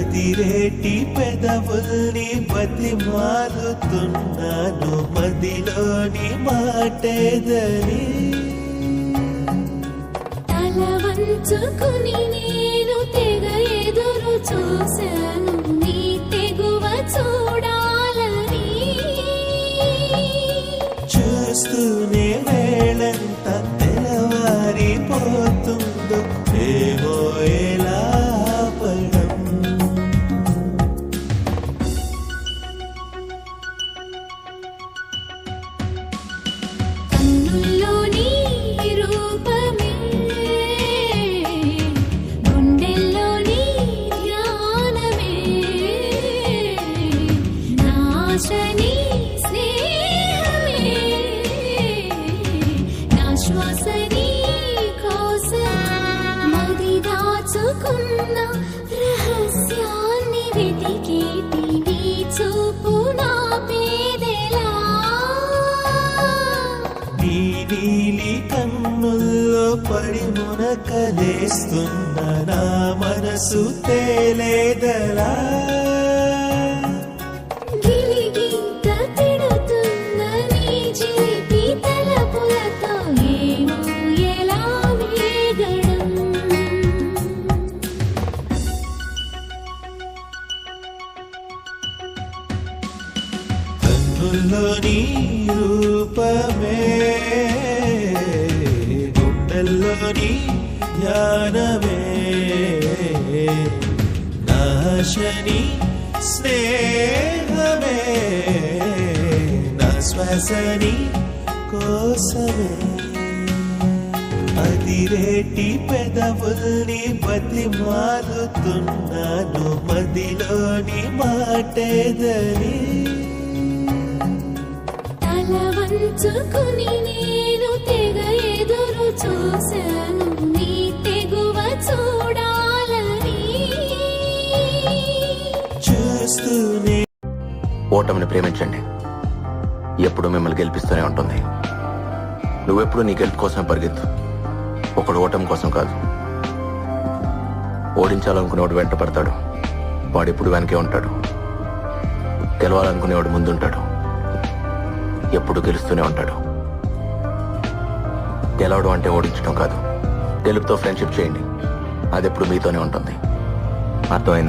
అదిరేటి పెదవుల్ని బతిమాలుతున్నాను. మదిలోని మాటేదని. తల వంచుకుని నేను తెగ ఎదురు చూశాను. నీ తెగువ చూడాలని. చూస్తూనే వేళంత తెల్లవారిపోతుందో నీలి కన్నుల్లో పడి మునకలేస్తున్న నా మనసు తేలేదలా. కన్నుల్లోని రూపమే. గుండెల్లోని జ్ఞానమే. నాశని స్నేహమే. నా శ్వాసని కోసమే. అదిరేటి పెదవుల్ని బతిమాలుతున్నాను మదిలోని మాటేదని వంచుకుని నేను తెగ ఎదురు చూశాను. నీ తెగువ చూడాలని. చూస్తూనే ఓటమిని ప్రేమించండి. ఎప్పుడు మిమ్మల్ని గెలిపిస్తూనే ఉంటుంది. నువ్వెప్పుడు నీ గెలుపు కోసం పరిగెత్తు. ఒకడు ఓటమి కోసం కాదు. ఓడించాలనుకునేవాడు వెంట పడతాడు వాడు ఎప్పుడు వెనకే ఉంటాడు. గెలవాలనుకునేవాడు ముందుంటాడు. ఎప్పుడు గెలుస్తూనే ఉంటాడు. గెలవడం అంటే ఓడించడం కాదు. గెలుపుతో ఫ్రెండ్షిప్ చేయండి. అది ఎప్పుడు మీతోనే ఉంటుంది. అర్థమైందా?